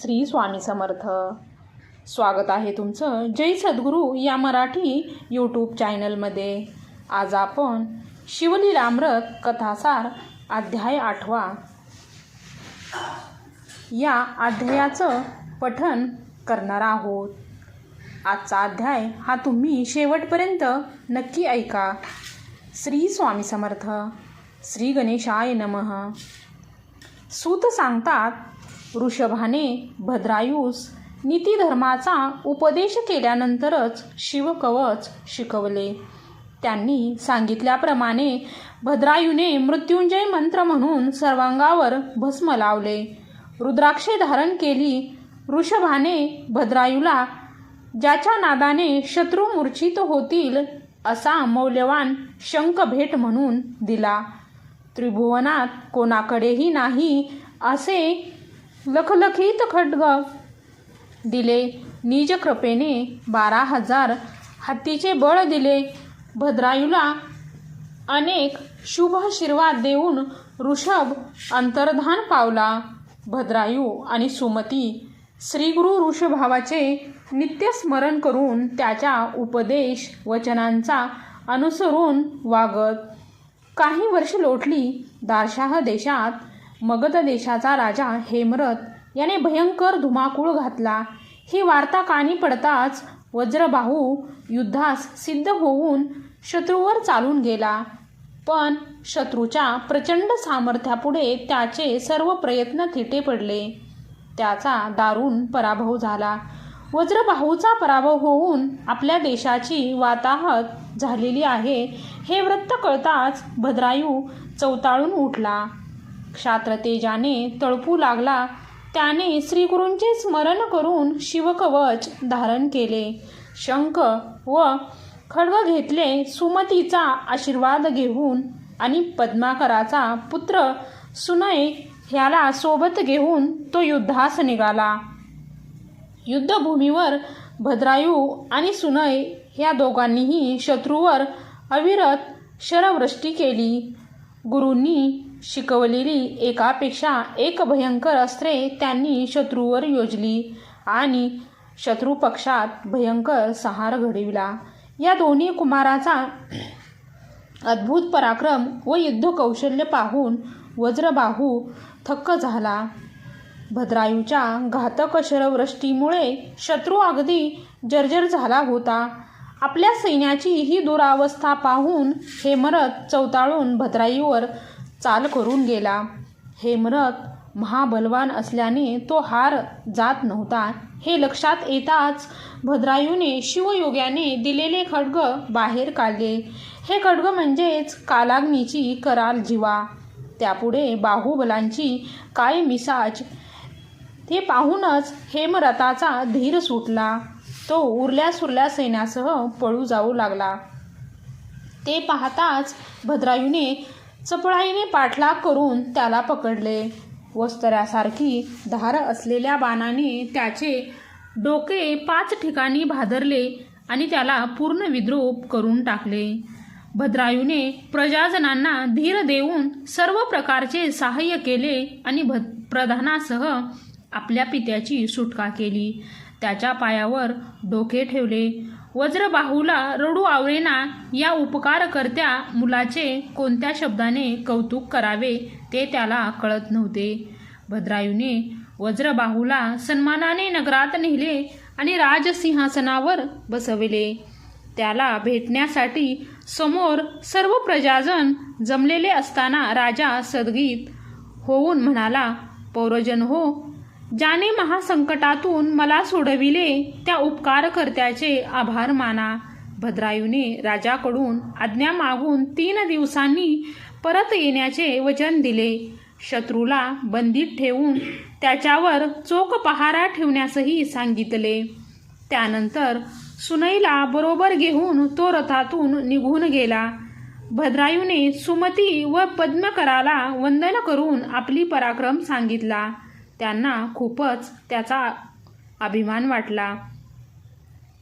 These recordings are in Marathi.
श्री स्वामी समर्थ. स्वागत आहे तुमचं जय सद्गुरू या मराठी यूट्यूब चॅनलमध्ये आज आपण शिवलीलामृत कथासार अध्याय आठवा. या अध्यायाचं पठन करणार आहोत. आजचा अध्याय हा तुम्ही शेवटपर्यंत नक्की ऐका. श्री स्वामी समर्थ श्री गणेशाय नमः. सूत सांगतात ऋषभाने भद्रायूस नीतिधर्माचा उपदेश केल्यानंतरच शिवकवच शिकवले. त्यांनी सांगितल्याप्रमाणे भद्रायूने मृत्युंजय मंत्र म्हणून सर्वांगावर भस्म लावले. रुद्राक्षे धारण केली. ऋषभाने भद्रायूला ज्याच्या नादाने शत्रू मूर्छित होतील असा मौल्यवान शंख भेट म्हणून दिला. त्रिभुवनात कोणाकडेही नाही असे लखलखीत खड्ग. दिले निज कृपेने बारा हजार हत्तीचे बळ दिले. भद्रायूला अनेक शुभ आशीर्वाद देऊन ऋषभ अंतर्धान पावला. भद्रायू आणि सुमती श्रीगुरु ऋषभावाचे नित्य स्मरण करून त्याच्या उपदेश वचनांचा अनुसरून वागत. काही वर्ष लोटली दारशाह देशात मगध देशाचा राजा हेमरथ याने भयंकर धुमाकूळ घातला. ही वार्ता कानी पडताच वज्रबाहू युद्धास सिद्ध होऊन शत्रूवर चालून गेला. पण शत्रूच्या प्रचंड सामर्थ्यापुढे त्याचे सर्व प्रयत्न थिटे पडले. त्याचा दारुण पराभव झाला. वज्रबाहूचा पराभव होऊन आपल्या देशाची वाताहत झालेली आहे हे वृत्त कळताच भद्रायू चौताळून उठला. क्षात्रतेजाने तळपू लागला त्याने श्रीगुरूंचे स्मरण करून शिवकवच धारण केले. शंख व खड्ग घेतले सुमतीचा आशीर्वाद घेऊन आणि पद्माकराचा पुत्र सुनय ह्याला सोबत घेऊन तो युद्धास निघाला. युद्धभूमीवर भद्रायू आणि सुनय ह्या दोघांनीही शत्रूवर अविरत शरवृष्टी केली. गुरूंनी शिकवलेली एकापेक्षा एक भयंकर अस्त्रे त्यांनी शत्रूवर योजली आणि शत्रुपक्षात भयंकर सहार घडविला. या दोन्ही कुमाराचा अद्भुत पराक्रम व युद्ध कौशल्य पाहून वज्रबाहू थक्क झाला. भद्रायूच्या घातक शरवृष्टीमुळे शत्रू अगदी जर्जर झाला होता. आपल्या सैन्याची ही दुरावस्था पाहून हेमरथ चौताळून भद्रायूवर चाल करून गेला. हेमरथ महाबलवान असल्याने तो हार जात नव्हता. हे लक्षात येताच भद्रायूने शिवयोग्याने दिलेले खड्ग बाहेर काढले. हे खड्ग म्हणजेच कालाग्नीची कराल जीवा. त्यापुढे बाहुबलांची काय मिसाज? ते पाहूनच हेमरथाचा धीर सुटला. तो उरल्या सुरल्या सैन्यासह पळू जाऊ लागला. ते पाहताच भद्रायूने चपळाईने पाठलाग करून त्याला पकडले. वस्तऱ्यासारखी धार असलेल्या बाणाने त्याचे डोके पाच ठिकाणी भादरले आणि त्याला पूर्ण विद्रोप करून टाकले. भद्रायूने प्रजाजनांना धीर देऊन सर्व प्रकारचे सहाय्य केले आणि भ प्रधानासह आपल्या पित्याची सुटका केली. त्याच्या पायावर डोके ठेवले. वज्रबाहूला रडू आवळेना या उपकारकर्त्या मुलाचे कोणत्या शब्दाने कौतुक करावे ते त्याला कळत नव्हते. भद्रायूने वज्रबाहूला सन्मानाने नगरात नेले आणि राजसिंहासनावर बसविले. त्याला भेटण्यासाठी समोर सर्व प्रजाजन जमलेले असताना राजा सद्गीत होऊन म्हणाला पौरजन हो ज्याने महासंकटातून मला सोडविले त्या उपकारकर्त्याचे आभार माना. भद्रायूने राजाकडून आज्ञा मागून तीन दिवसांनी परत येण्याचे वचन दिले. शत्रूला बंदीत ठेवून त्याच्यावर चोख पहारा ठेवण्यासही सांगितले. त्यानंतर सुनईला बरोबर घेऊन तो रथातून निघून गेला. भद्रायूने सुमती व पद्मकराला वंदन करून आपली पराक्रम सांगितला. त्यांना खूपच त्याचा अभिमान वाटला.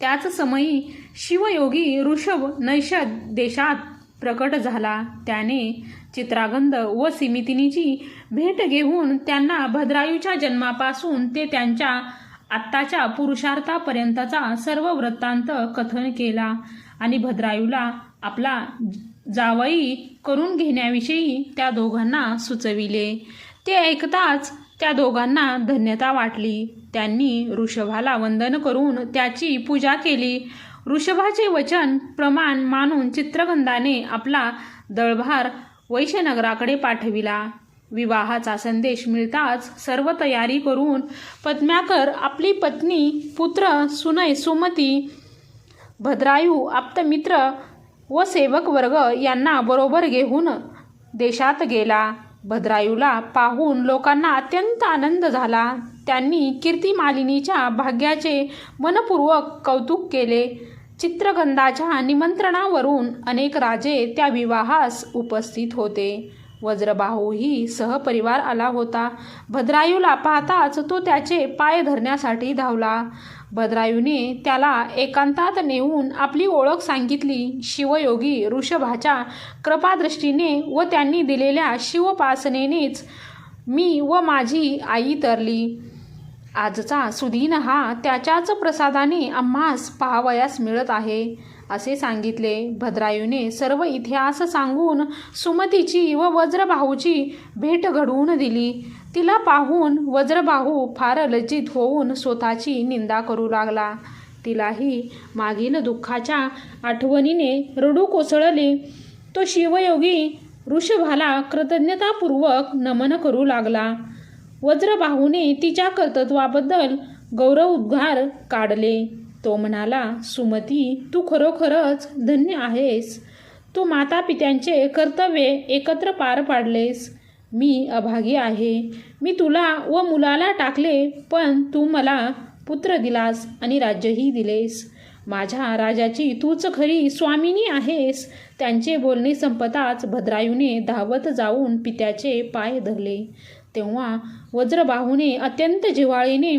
त्याच समयी शिवयोगी ऋषभ नैषद देशात प्रकट झाला. त्याने चित्रागंध व सिमितिनीची भेट घेऊन त्यांना भद्रायूच्या जन्मापासून ते त्यांच्या आत्ताच्या पुरुषार्थापर्यंतचा सर्व वृत्तांत कथन केला आणि भद्रायूला आपला जावई करून घेण्याविषयी त्या दोघांना सुचविले. ते ऐकताच त्या दोघांना धन्यता वाटली. त्यांनी ऋषभाला वंदन करून त्याची पूजा केली. ऋषभाचे वचन प्रमाण मानून चित्रगंधाने आपला दळभार वैश्यनगराकडे पाठविला. विवाहाचा संदेश मिळताच सर्व तयारी करून पद्म्याकर आपली पत्नी पुत्र सुनय सुमती भद्रायू आप्तमित्र व सेवक वर्ग यांना बरोबर घेऊन देशात गेला. भद्रायूला पाहून लोकांना अत्यंत आनंद झाला. त्यांनी कीर्तिमालिनीच्या भाग्याचे मनपूर्वक कौतुक केले. चित्रगंधाच्या निमंत्रणावरून अनेक राजे त्या विवाहास उपस्थित होते. वज्रबाहूही सहपरिवार आला होता. भद्रायूला पाहताच तो त्याचे पाय धरण्यासाठी धावला. भद्रायूने त्याला एकांतात नेऊन आपली ओळख सांगितली. शिवयोगी ऋषभाच्या कृपादृष्टीने व त्यांनी दिलेल्या शिवपासनेनेच मी व माझी आई तरली. आजचा सुदीन हा त्याच्याच प्रसादाने आम्हास पाहावयास मिळत आहे असे सांगितले. भद्रायूने सर्व इतिहास सांगून सुमतीची व वज्रभाऊची भेट घडवून दिली. तिला पाहून वज्रबाहू फार लज्जित होऊन स्वतःची निंदा करू लागला. तिलाही मागील दुःखाच्या आठवणीने रडू कोसळले. तो शिवयोगी ऋषभाला कृतज्ञतापूर्वक नमन करू लागला. वज्रबाहूने तिच्या कर्तृत्वाबद्दल गौरव उद्गार काढले. तो म्हणाला सुमती तू खरोखरच धन्य आहेस. तू माता पित्यांचे कर्तव्य एकत्र पार पाडलेस. मी अभागी आहे. मी तुला व मुलाला टाकले पण तू मला पुत्र दिलास आणि राज्यही दिलेस. माझ्या राजाची तूच खरी स्वामिनी आहेस. त्यांचे बोलणे संपताच भद्रायूने धावत जाऊन पित्याचे पाय धरले. तेव्हा वज्रबाहूने अत्यंत जिव्हाळीने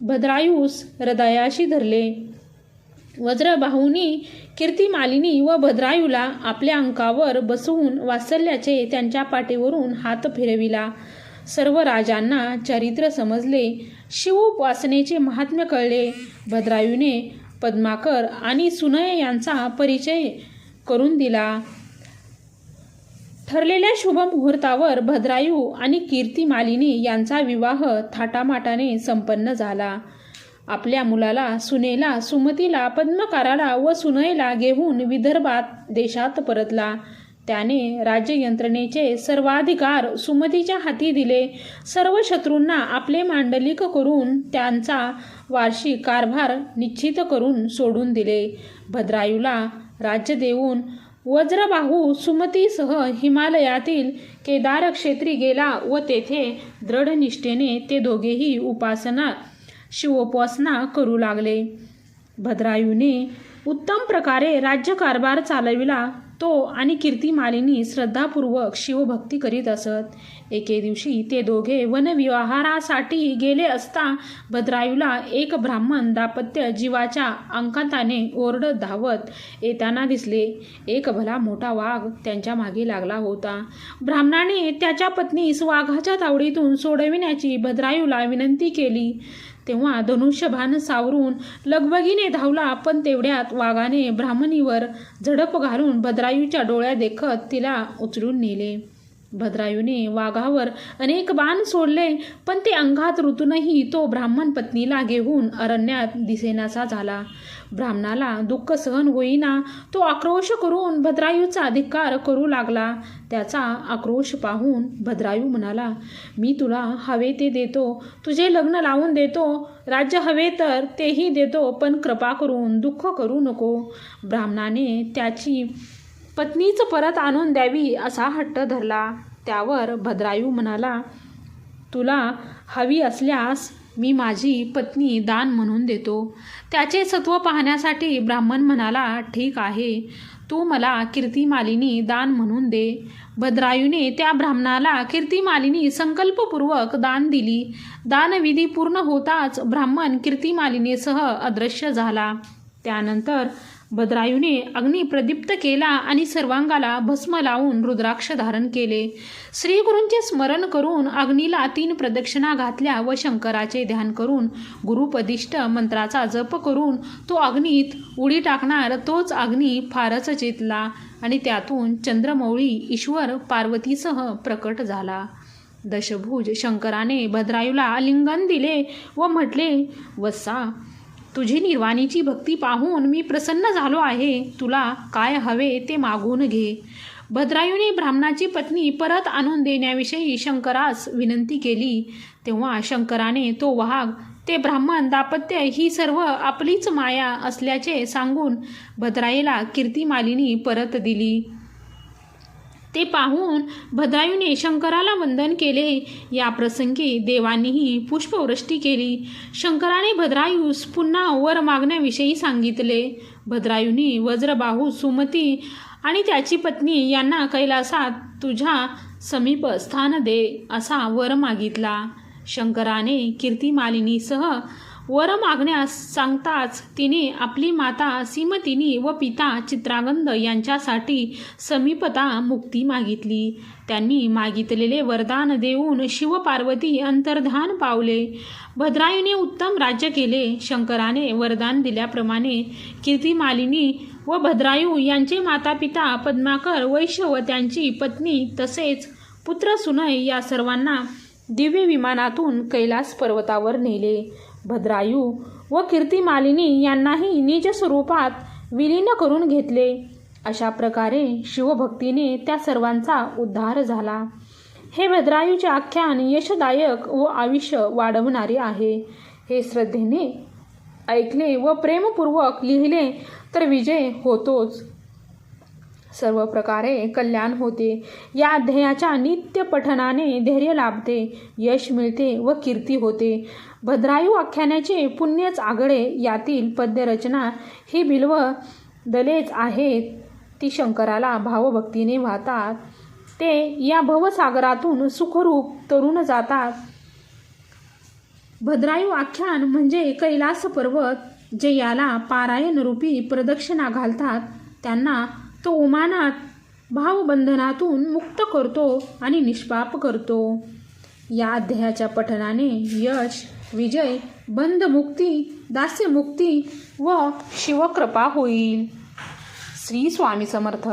भद्रायूस हृदयाशी धरले. वज्रबाहूनी कीर्तिमालिनी व भद्रायूला आपल्या अंकावर बसवून वात्सल्याचे त्यांच्या पाठीवरून हात फिरविला. सर्व राजांना चरित्र समजले. शिवोपासनेचे महात्म्य कळले. भद्रायूने पद्माकर आणि सुनय यांचा परिचय करून दिला. ठरलेल्या शुभ मुहूर्तावर भद्रायू आणि कीर्तिमालिनी यांचा विवाह थाटामाटाने संपन्न झाला. आपल्या मुलाला सुनेला सुमतीला पद्मकाराला व सुनयला घेऊन विदर्भात देशात परतला. त्याने राज्ययंत्रणेचे सर्वाधिकार सुमतीच्या हाती दिले. सर्व शत्रूंना आपले मांडलिक करून त्यांचा वार्षिक कारभार निश्चित करून सोडून दिले. भद्रायूला राज्य देऊन वज्रबाहू सुमतीसह हिमालयातील केदार क्षेत्री गेला व तेथे दृढनिष्ठेने ते दोघेही उपासना शिवोपासना करू लागले. भद्रायूने उत्तम प्रकारे राज्यकारभार चालविला. तो आणि कीर्तिमालिनी श्रद्धापूर्वक शिवभक्ती करीत असत. एके दिवशी ते दोघे वनविहारासाठी गेले असता भद्रायूला एक ब्राह्मण दाम्पत्य जीवाच्या अंकाताने ओरडत धावत येताना दिसले. एक भला मोठा वाघ त्यांच्या मागे लागला होता. ब्राह्मणाने त्याच्या पत्नीस वाघाच्या तावडीतून सोडविण्याची भद्रायूला विनंती केली. तेव्हा धनुष्यभान सावरून लगबगीने धावला पण तेवढ्यात वाघाने ब्राह्मणीवर झडप घालून भद्रायूच्या डोळ्या देखत तिला उचलून नेले. भद्रायूने वाघावर अनेक बाण सोडले पण ते अंगात ऋतूनही तो ब्राह्मण पत्नीला घेऊन अरण्यात दिसेनासा झाला. ब्राह्मणाला दुःख सहन होईना तो आक्रोश करून भद्रायूचा अधिकार करू लागला. त्याचा आक्रोश पाहून भद्रायू म्हणाला मी तुला हवे ते देतो तुझे लग्न लावून देतो राज्य हवे तर तेही देतो पण कृपा करून दुःख करू नको ब्राह्मणाने त्याची पत्नीच परत आणून द्यावी असा हट्ट धरला. त्यावर भद्रायू म्हणाला तुला हवी असल्यास मी माझी पत्नी दान म्हणून देतो. त्याचे सत्व पाहण्यासाठी ब्राह्मण म्हणाला ठीक आहे. तू मला कीर्तिमालिनी दान म्हणून दे. भद्रायूने त्या ब्राह्मणाला कीर्तिमालिनी संकल्पपूर्वक दान दिली. दानविधी पूर्ण होताच ब्राह्मण कीर्तिमालिनीसह अदृश्य झाला. त्यानंतर भद्रायूने अग्नी प्रदीप्त केला आणि सर्वांगाला भस्म लावून रुद्राक्ष धारण केले. श्रीगुरूंचे स्मरण करून अग्नीला तीन प्रदक्षिणा घातल्या व शंकराचे ध्यान करून गुरुपदिष्ट मंत्राचा जप करून तो अग्नीत उडी टाकणार तोच अग्नी फारच चेतला आणि त्यातून चंद्रमौळी ईश्वर पार्वतीसह प्रकट झाला. दशभुज शंकराने भद्रायूला आलिंगन दिले व म्हटले वसा तुझी निर्वाणीची भक्ती पाहून मी प्रसन्न झालो आहे. तुला काय हवे ते मागून घे. भद्रायूने ब्राह्मणाची पत्नी परत आणून देण्याविषयी शंकरास विनंती केली. तेव्हा शंकराने तो वाघ ते ब्राह्मण दापत्य ही सर्व आपलीच माया असल्याचे सांगून भद्राईला कीर्तिमालिनी परत दिली. ते पाहून भद्रायूने शंकराला वंदन केले. या प्रसंगी देवांनीही पुष्पवृष्टी केली. शंकराने भद्रायूस पुन्हा वर मागण्याविषयी सांगितले. भद्रायूनी वज्रबाहू सुमती आणि त्याची पत्नी यांना कैलासात तुझ्या समीप स्थान दे असा वर मागितला. शंकराने कीर्तिमालिनीसह वर मागण्यास सांगताच तिने आपली माता सीमतिनी व पिता चित्रागंध यांच्यासाठी समीपता मुक्ती मागितली. त्यांनी मागितलेले वरदान देऊन शिवपार्वती अंतर्धान पावले. भद्रायूने उत्तम राज्य केले. शंकराने वरदान दिल्याप्रमाणे कीर्तिमालिनी व भद्रायू यांचे माता पिता पद्माकर वैश्य व त्यांची पत्नी तसेच पुत्र सुनय या सर्वांना दिव्य विमानातून कैलास पर्वतावर नेले. भद्रायू व कीर्तिमालिनी यांनाही निज स्वरूपात विलीन करून घेतले. अशा प्रकारे शिवभक्तीने त्या सर्वांचा उद्धार झाला. हे भद्रायूचे आख्यान यशदायक व आयुष्य वाढवणारे आहे. हे श्रद्धेने ऐकले व प्रेमपूर्वक लिहिले तर विजय होतोच. सर्व प्रकारे कल्याण होते. या अध्यायाच्या नित्य पठनाने धैर्य लाभते यश मिळते व कीर्ती होते. भद्रायू आख्यानाचे पुण्यच आगळे यातील पद्यरचना ही बिल्व दलेच आहेत ती शंकराला भावभक्तीने वाहतात. ते या भवसागरातून सुखरूप तरुण जातात. भद्रायू आख्यान म्हणजे कैलास पर्वत जे याला पारायण रूपी प्रदक्षिणा घालतात. त्यांना तो उमानात भावबंधनातून मुक्त करतो आणि निष्पाप करतो. या अध्यायाच्या पठनाने यश विजय बंधमुक्ती दास्यमुक्ती व शिवकृपा होईल. श्री स्वामी समर्थ.